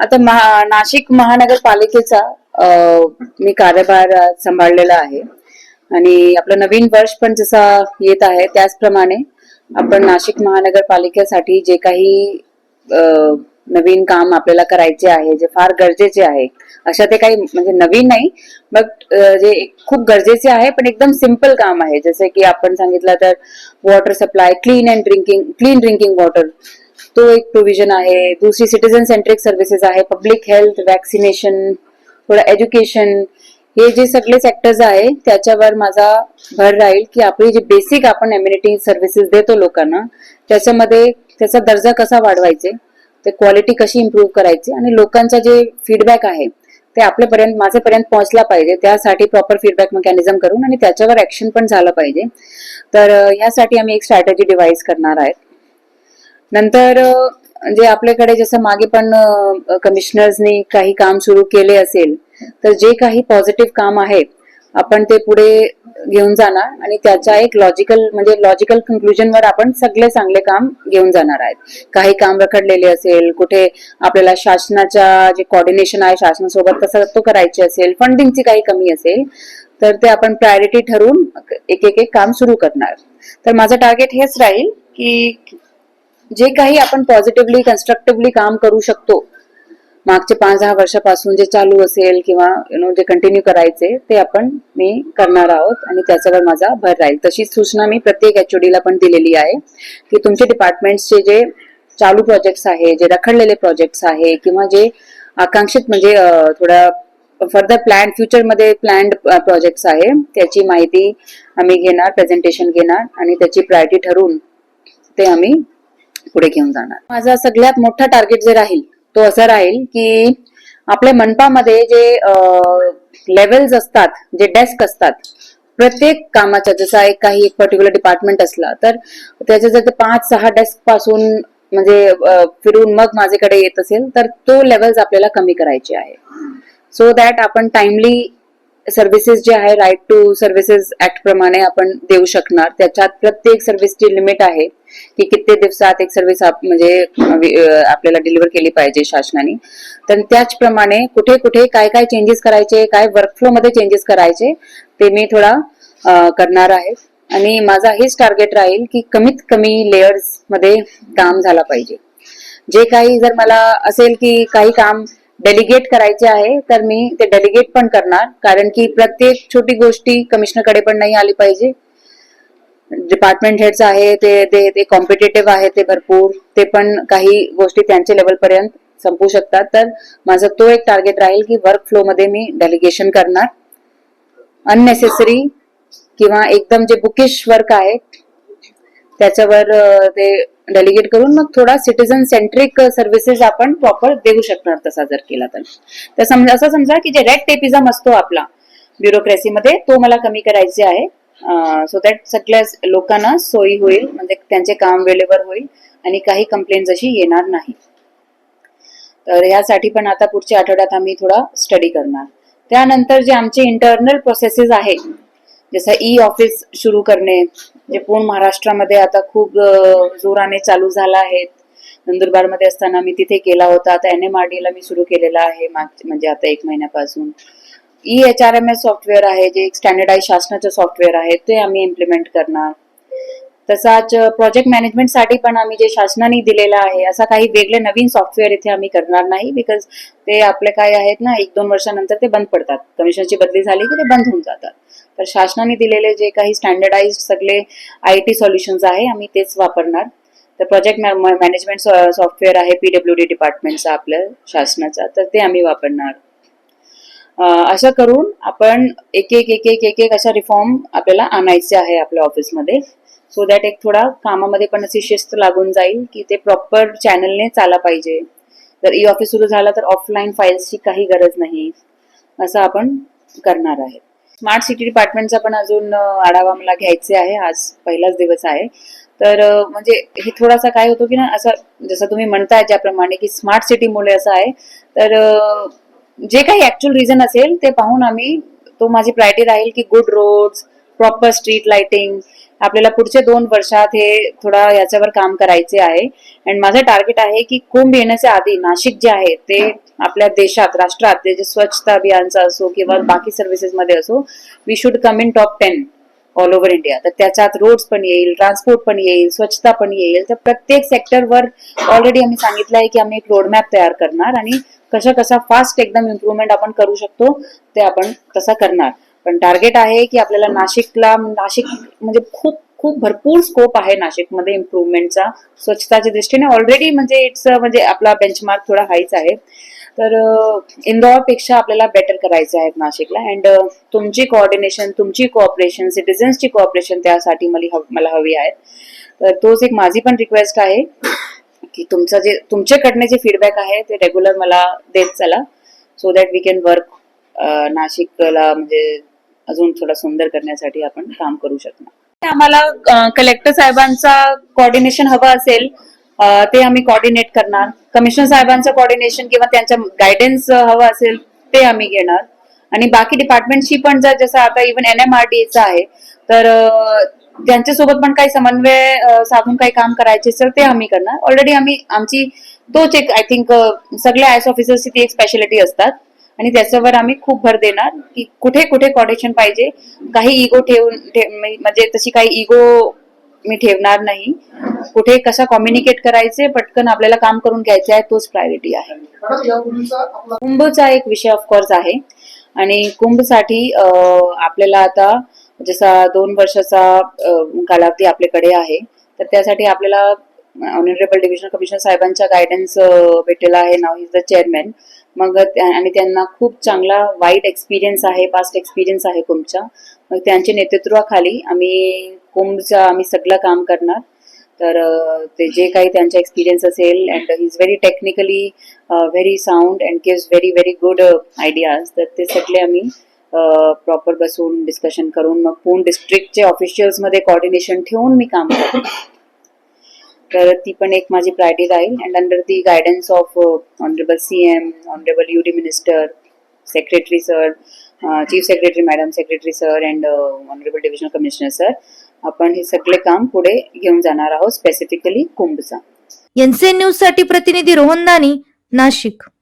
आता महा नाशिक महानगरपालिकेचा मी कार्यभार सांभाळलेला आहे. आणि आपलं नवीन वर्ष पण जसा येत आहे त्याचप्रमाणे आपण नाशिक महानगरपालिकेसाठी जे काही नवीन काम आपल्याला करायचे आहे जे फार गरजेचे आहे अशा ते काही म्हणजे नवीन नाही बट जे खूप गरजेचे आहे पण एकदम सिंपल काम आहे. जसे की आपण सांगितलं तर water supply clean and drinking clean drinking water तो एक प्रोव्हिजन आहे. दुसरी सिटीजन सेंट्रिक सर्व्हिसेस आहे. पब्लिक हेल्थ वॅक्सिनेशन थोडं एज्युकेशन हे जे सगळे सेक्टर्स आहे त्याच्यावर माझा भर राहील की आपली जी बेसिक आपण एम्युनिटी सर्व्हिसेस देतो लोकांना त्याच्यामध्ये त्याचा दर्जा कसा वाढवायचे ते क्वालिटी कशी इम्प्रूव्ह करायची आणि लोकांचा जे फीडबॅक आहे ते आपल्यापर्यंत माझ्यापर्यंत पोहोचला पाहिजे. त्यासाठी प्रॉपर फीडबॅक मेकॅनिझम करून आणि त्याच्यावर ऍक्शन पण झालं पाहिजे. तर यासाठी आम्ही एक स्ट्रॅटेजी डिवाइस करणार आहे. नंतर जे आपल्याकडे जसं मागे पण कमिशनर्सनी काही काम सुरू केले असेल तर जे काही पॉझिटिव्ह काम आहे आपण ते पुढे घेऊन जाणार आणि त्याच्या एक लॉजिकल म्हणजे लॉजिकल कन्क्लुजनवर आपण सगळे चांगले काम घेऊन जाणार आहेत. काही काम रखडलेले असेल कुठे आपल्याला शासनाच्या जे कॉर्डिनेशन आहे शासनासोबत तसं तो करायचे असेल फंडिंगची काही कमी असेल तर ते आपण प्रायोरिटी ठरवून एक एक एक काम सुरू करणार. तर माझं टार्गेट हेच राहील की जे काही आपण पॉझिटिव्हली कन्स्ट्रक्टिव्हली काम करू शकतो मागचे पाच दहा वर्षापासून जे चालू असेल किंवा यु नो जे कंटिन्यू करायचे ते आपण मी करणार आहोत आणि त्याच्यावर माझा भर राहील. तशीच सूचना मी प्रत्येक एचओडीला पण दिलेली आहे की तुमचे डिपार्टमेंट्सचे जे चालू प्रोजेक्ट्स आहे जे रखडलेले प्रोजेक्ट्स आहे किंवा जे आकांक्षित म्हणजे थोडा फर्दर प्लॅन फ्युचरमध्ये प्लॅन्ड प्रोजेक्ट्स आहे त्याची माहिती आम्ही घेणार प्रेझेंटेशन घेणार आणि त्याची प्रायोरिटी ठरवून ते आम्ही पुढे घेऊन जाणार. माझा सगळ्यात मोठा टार्गेट जे राहील तो असा राहील की आपल्या मनपामध्ये जे लेवल्स असतात जे डेस्क असतात प्रत्येक कामाच्या जसा एक काही एक पर्टिक्युलर डिपार्टमेंट असला तर त्याचे जर ते पाच सहा डेस्कपासून म्हणजे फिरून मग माझ्याकडे येत असेल तर तो लेवल्स आपल्याला कमी करायचे आहे. सो दॅट आपण टाइमली सर्व्हिसेस जे आहे राईट टू सर्व्हिसेस ऍक्ट प्रमाणे आपण देऊ शकणार. त्याच्यात प्रत्येक सर्व्हिसची लिमिट आहे की किती दिवसात एक सर्व्हिस म्हणजे आपल्याला डिलिव्हर केली पाहिजे शासनाने. तर त्याचप्रमाणे कुठे कुठे काय काय चेंजेस करायचे काय वर्कफ्लो मध्ये चेंजेस करायचे ते मी थोडा करणार आहे. आणि माझा हेच टार्गेट राहील की कमीत कमी लेयर्समध्ये काम झाला पाहिजे. जे काही जर मला असेल की काही काम डेलिगेट करायचे आहे तर मी ते डेलिगेट पण करणार. कारण की प्रत्येक छोटी गोष्टी कमिशनरकडे पण नाही आली पाहिजे. डिपार्टमेंट हेड्स आहे ते ते ते कॉम्पिटेटिव्ह आहे ते भरपूर. ते पण काही गोष्टी त्यांच्या लेवलपर्यंत संपू शकतात. तर माझा तो एक टार्गेट राहील की वर्क फ्लो मध्ये मी डेलिगेशन करणार. अननेसेसरी किंवा एकदम जे बुकिश वर्क आहे त्याच्यावर ते डेलिगेट करून मग थोडा सिटीजन सेंट्रिक सर्व्हिसेस आपण प्रॉपर देऊ शकणार तसा जर केला तर. तर समजा असं समजा की जे रेड टेपिझम असतो आपला ब्युरोक्रेसीमध्ये तो मला कमी करायचे आहे. Uh, सो दॅट सगळ्या लोकांना सोयी होईल म्हणजे त्यांचे काम वेळेवर होईल आणि काही कंप्लेंट अशी येणार नाही. तर ह्यासाठी पण आता पुढच्या आठवड्यात आम्ही थोडा स्टडी करणार. त्यानंतर जे आमचे इंटरनल प्रोसेसेस आहे जसं ई ऑफिस सुरू करणे जे पूर्ण महाराष्ट्रामध्ये आता खूप जोराने चालू झाला आहे. नंदुरबारमध्ये असताना मी तिथे केला होता. आता एन एम आर ला मी सुरू केलेला आहे माग- म्हणजे आता एक महिन्यापासून. E H R M S software आहे जे एक स्टँडर्डाईज शासनाचं सॉफ्टवेअर आहे ते आम्ही इम्प्लिमेंट करणार. तसाच प्रोजेक्ट मॅनेजमेंटसाठी पण आम्ही जे शासनाने दिलेलं आहे असा काही वेगळे नवीन सॉफ्टवेअर इथे आम्ही करणार नाही बिकॉज ते आपले काय आहेत ना एक दोन वर्षानंतर ते बंद पडतात. कमिशनची बदली झाली की ते बंद होऊन जातात. तर शासनाने दिलेले जे काही स्टँडर्डाइज सगळे आय टी सॉल्युशन्स आहे आम्ही तेच वापरणार. तर प्रोजेक्ट मॅनेजमेंट सॉफ्टवेअर आहे पीडब्ल्यू डी डिपार्टमेंटचा आपल्या शासनाचा तर ते आम्ही वापरणार. असं करून आपण एक एक एक एक एक एक अशा रिफॉर्म आपल्याला आणायचे आहे आपल्या ऑफिसमध्ये सो दॅट एक थोडा कामामध्ये पण अशी शिस्त लागून जाईल की ते प्रॉपर चॅनलने चाला पाहिजे. जर ई ऑफिस सुरू झाला तर ऑफलाईन फाईल्सची काही गरज नाही. असं आपण करणार आहे. स्मार्ट सिटी डिपार्टमेंटचा पण अजून आढावा मला घ्यायचे आहे. आज पहिलाच दिवस आहे. तर म्हणजे हे थोडासा काय होतो की ना असं जसं तुम्ही म्हणताय ज्याप्रमाणे की स्मार्ट सिटीमुळे असं आहे. तर जे काही ऍक्च्युअल रिझन असेल ते पाहून आम्ही तो माझी प्रायोरिटी राहील की good roads proper street lighting आपल्याला पुढच्या दोन वर्षात हे थोडा याच्यावर काम करायचे आहे. अँड माझं टार्गेट आहे की कुंभ येण्याच्या आधी नाशिक जे आहे ते आपल्या देशात राष्ट्रात ते जे स्वच्छता अभियानचा असो किंवा बाकी सर्व्हिसेस मध्ये असो we should come in top ten all over India तर त्याच्यात रोड्स पण येईल ट्रान्सपोर्ट पण येईल स्वच्छता पण येईल. तर प्रत्येक सेक्टरवर ऑलरेडी आम्ही सांगितलं आहे की आम्ही एक रोडमॅप तयार करणार आणि कशा कसा फास्ट एकदम इम्प्रुव्हमेंट आपण करू शकतो ते आपण तसा करणार. पण टार्गेट आहे की आपल्याला नाशिकला नाशिक म्हणजे खूप खूप भरपूर स्कोप आहे नाशिकमध्ये इम्प्रुव्हमेंटचा स्वच्छताच्या दृष्टीने. ऑलरेडी म्हणजे इट्स म्हणजे आपला बेंचमार्क थोडा हाईच आहे. तर इंदोरपेक्षा आपल्याला बेटर करायचं आहे नाशिकला. अँड तुमची कोऑर्डिनेशन तुमची कोऑपरेशन सिटिझन्सची कोऑपरेशन त्यासाठी मला हवी आहे. तर तोच एक माझी पण रिक्वेस्ट आहे. की तुमचं जे तुमच्याकडनं जे फीडबॅक आहे ते रेग्युलर मला देत चला so that we can work नाशिकला म्हणजे अजून थोडा सुंदर करण्यासाठी आपण काम करू शकणार. आम्हाला कलेक्टर साहेबांचा कोऑर्डिनेशन हवं असेल ते आम्ही कोऑर्डिनेट करणार. कमिशनर साहेबांचं कोऑर्डिनेशन किंवा त्यांच्या गायडन्स हवं असेल ते आम्ही घेणार. आणि बाकी डिपार्टमेंटशी पण जर जसं आता even N M R D आहे तर अ, त्यांच्यासोबत पण काही समन्वय साधून काही काम करायचे असेल ते आम्ही करणार. ऑलरेडी आम्ही आमची तोच एक आय थिंक सगळ्या आय एस ऑफिसर्सची ती एक स्पेशालिटी असतात. आणि त्याच्यावर आम्ही खूप भर देणार की कुठे कुठे कॉर्डिनेशन पाहिजे. काही इगो ठेवून म्हणजे तशी काही इगो मी ठेवणार नाही. कुठे कसा कम्युनिकेट करायचे पटकन आपल्याला काम करून घ्यायचे आहे तोच प्रायोरिटी आहे. कुंभचा एक विषय ऑफकोर्स आहे. आणि कुंभसाठी आपल्याला आता जसा दोन वर्षाचा कालावधी आपल्याकडे आहे तर त्यासाठी आपल्याला ऑनरेबल डिव्हिजनल कमिशनर साहेबांचा गायडन्स भेटलेला आहे. नाव इज द चेअरमॅन मग आणि त्यांना खूप चांगला वाईट एक्सपिरियन्स आहे पास्ट एक्सपिरियन्स आहे कुंभचा मग त्यांच्या नेतृत्वाखाली आम्ही कुंभचा आम्ही सगळं काम करणार. तर ते जे काही त्यांचा एक्सपिरियन्स असेल and he is very technically very sound and gives very very good ideas तर ते सगळे आम्ही प्रॉपर बसून डिस्कशन करून मग पूर्ण डिस्ट्रिक्टचे ऑफिशियल्समध्ये कॉर्डिनेशन ठेवून मी काम करते. तर ती पण एक माझी प्रायोरिटी राहील. And under the guidance of honourable C M honourable U D minister secretary sir chief secretary madam secretary sir and honourable divisional commissioner sir आपण हे सगळे काम पुढे घेऊन जाणार आहोत स्पेसिफिकली कुंभचा एनसीएन न्यूजसाठी प्रतिनिधी रोहन दानी नाशिक.